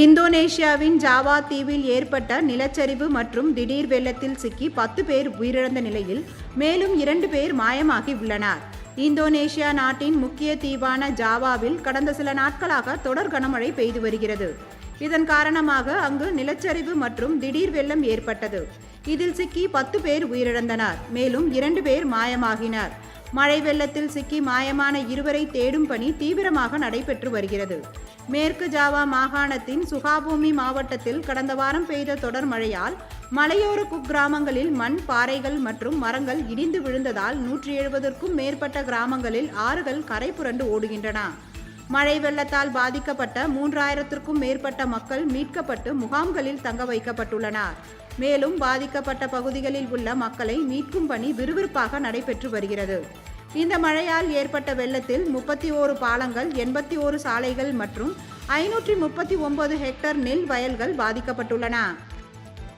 இந்தோனேஷியாவின் ஜாவா தீவில் ஏற்பட்ட நிலச்சரிவு மற்றும் திடீர் வெள்ளத்தில் சிக்கி பத்து பேர் உயிரிழந்த நிலையில் மேலும் இரண்டு பேர் மாயமாகி உள்ளனர். இந்தோனேஷியா நாட்டின் முக்கிய தீவான ஜாவாவில் கடந்த சில நாட்களாக தொடர் கனமழை பெய்து வருகிறது. இதன் காரணமாக அங்கு நிலச்சரிவு மற்றும் திடீர் வெள்ளம் ஏற்பட்டது. இதில் சிக்கி பத்து பேர் உயிரிழந்தனர். மேலும் இரண்டு பேர் மாயமாகினர். மழை வெள்ளத்தில் சிக்கி மாயமான இருவரை தேடும் பணி தீவிரமாக நடைபெற்று வருகிறது. மேற்கு ஜாவா மாகாணத்தின் சுகாபூமி மாவட்டத்தில் கடந்த வாரம் பெய்த தொடர் மழையால் மலையோர குக்கிராமங்களில் மண் பாறைகள் மற்றும் மரங்கள் இடிந்து விழுந்ததால் நூற்றி எழுபதற்கும் மேற்பட்ட கிராமங்களில் ஆறுகள் கரை புரண்டு ஓடுகின்றன. மழை வெள்ளத்தால் பாதிக்கப்பட்ட மூன்றாயிரத்திற்கும் மேற்பட்ட மக்கள் மீட்கப்பட்டு முகாம்களில் தங்க வைக்கப்பட்டுள்ளனர். மேலும் பாதிக்கப்பட்ட பகுதிகளில் உள்ள மக்களை மீட்கும் பணி விறுவிறுப்பாக நடைபெற்று வருகிறது. இந்த மழையால் ஏற்பட்ட வெள்ளத்தில் முப்பத்தி ஓரு பாலங்கள் எண்பத்தி ஓரு சாலைகள் மற்றும் ஐநூற்றி முப்பத்தி ஒன்பது ஹெக்டர் நெல் வயல்கள் பாதிக்கப்பட்டுள்ளன.